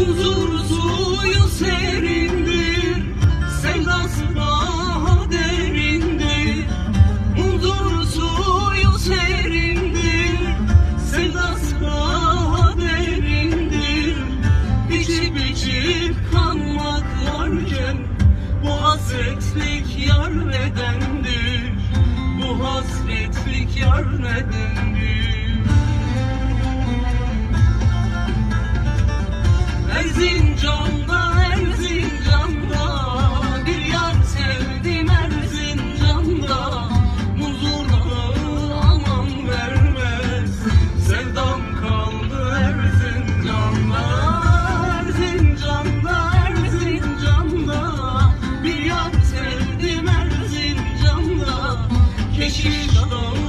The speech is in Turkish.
Huzur suyu serindir Sevdası derindir. Huzur suyu serindir Sevdası derindir. İçip içip kanmak varken Bu hasretlik yar nedendir Bu hasretlik yar nedendir yeşil adam